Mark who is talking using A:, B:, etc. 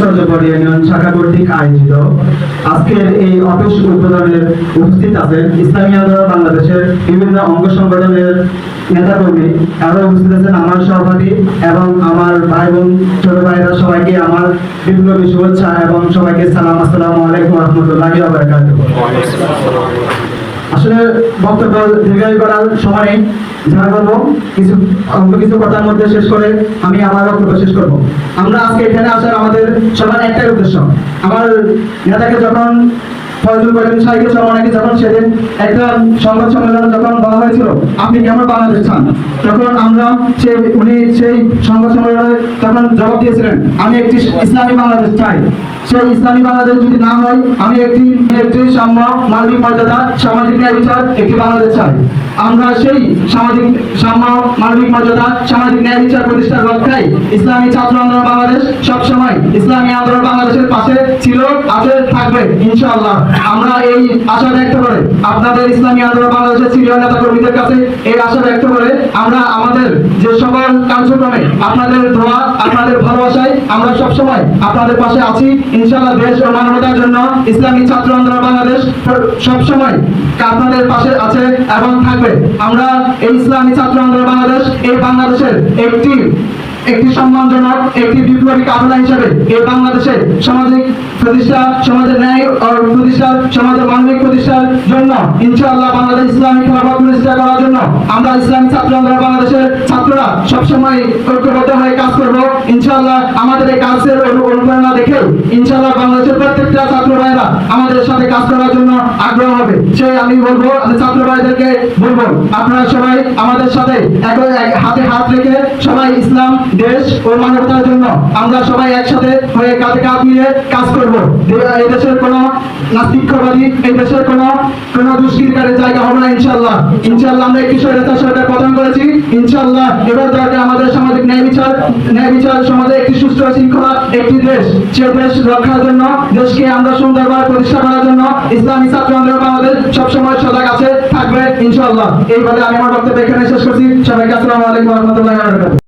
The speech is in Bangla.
A: চন্দ্রপুর ইউনিয়ন শাখা কর্তৃক আয়োজিত আজকের এই অফিস উদ্বোধনের উপস্থিত আছেন ইসলামী আন্দোলন বাংলাদেশের বিভিন্ন অঙ্গ সংগঠনের নেতাকর্মী। আরও উপস্থিত আছেন আমার সহপাঠী এবং আমার ভাই বোন ছোট ভাইরা সবাইকে আমার বিপ্লবী শুভেচ্ছা এবং সবাইকে সালাম, আসসালামু আলাইকুম রহমতুল্লাহ আসলে বক্তব্য দীর্ঘায়ু করার সময় নেই বলব কিছু অল্প কিছু কথার মধ্যে শেষ করে আমি আমার বক্তব্য শেষ করব। আমরা আজকে এখানে আসার আমাদের সবার একটাই উদ্দেশ্য। আমার নেতাকে যখন ইসলামী বাংলাদেশ যদি না হয়, আমি একটি মানবিক মর্যাদা, সামাজিক ন্যায় বিচার একটি বাংলাদেশ চাই। আমরা সেই সামাজিক, সাম্য মানবিক মর্যাদা, সামাজিক ন্যায় বিচার প্রতিষ্ঠার লক্ষ্যে ইসলামী ছাত্র আন্দোলন বাংলাদেশ সবসময় ইসলামী আন্দোলন বাংলাদেশের পাশে ছিল, আছে, থাকবে, ইনশাআল্লাহ। আমরা এই আশা ব্যক্ত করে আপনাদের ইসলামী আন্দোলন বাংলাদেশের সিনিয়র নেতা কর্মীদের কাছে এই আশা ব্যক্ত করে আমরা আমাদের যে সকল কার্যক্রমে আপনাদের দোয়া, আপনাদের ভালোবাসায় আমরা সবসময় আপনাদের পাশে আছি। ইনশাআল্লাহ দেশ ও মানবতার জন্য ইসলামী ছাত্র আন্দোলন বাংলাদেশ সবসময় আপনাদের পাশে আছে এবং থাকবে। আমরা এই ইসলামী ছাত্র আন্দোলন বাংলাদেশ, এই বাংলাদেশের একটি একটি সম্মানজনক, একটি বিপ্লবী কাফেলা হিসেবে এই বাংলাদেশে সামাজিক প্রতিষ্ঠা, সমাজের ন্যায় প্রতিষ্ঠা, সমাজের মানবিক প্রতিষ্ঠার জন্য ইনশাআল্লাহ বাংলাদেশ ইসলামী খেলাফত প্রতিষ্ঠা করার জন্য আমরা ইসলামী ছাত্র বাংলাদেশের ছাত্ররা সবসময় ঐক্যবদ্ধ হয়ে কাজ করব। ইনশাআল্লাহ আমাদের এই কাজের অনু- অনুপ্রেরণা দেখে ইনশাআল্লাহ বাংলাদেশের প্রত্যেকটা ছাত্র ভাইরা আমাদের সাথে কাজ করার জন্য আগ্রহ হবে। সেই আমি বলব ছাত্র ভাইদেরকে বলব, আপনারা সবাই আমাদের সাথে হাতে হাত রেখে সবাই ইসলাম, দেশ ও মানবতার জন্য আমরা সবাই একসাথে হয়ে কাঁধে কাঁধ মিলিয়ে কাজ করব। এই দেশের কোনো নাস্তিকবাদী, এই দেশের কোনো কোনো দুষ্কৃতিকারের জায়গা হবে না, ইনশাআল্লাহ। ইনশাআল্লাহ আমরা একটি স্বৈরাচার সরকার পতন করেছি। ইনশাআল্লাহ এবার দরকার আমাদের সামাজিক ন্যায় বিচার ন্যায় বিচার সমাজে একটি সুস্থ শৃঙ্খলা, একটি দেশ সে দেশ রক্ষার জন্য, দেশকে আমরা সুন্দরভাবে প্রতিষ্ঠা করার জন্য ইসলামী ছাত্র আন্দোলন বাংলাদেশ সবসময় সজাগ আছে। থাকবে ইনশাআল্লাহ। এইভাবে আমি আমার বক্তব্য এখানে শেষ করছি। সবাইকে আসসালামু আলাইকুম রহমতুল্লাহ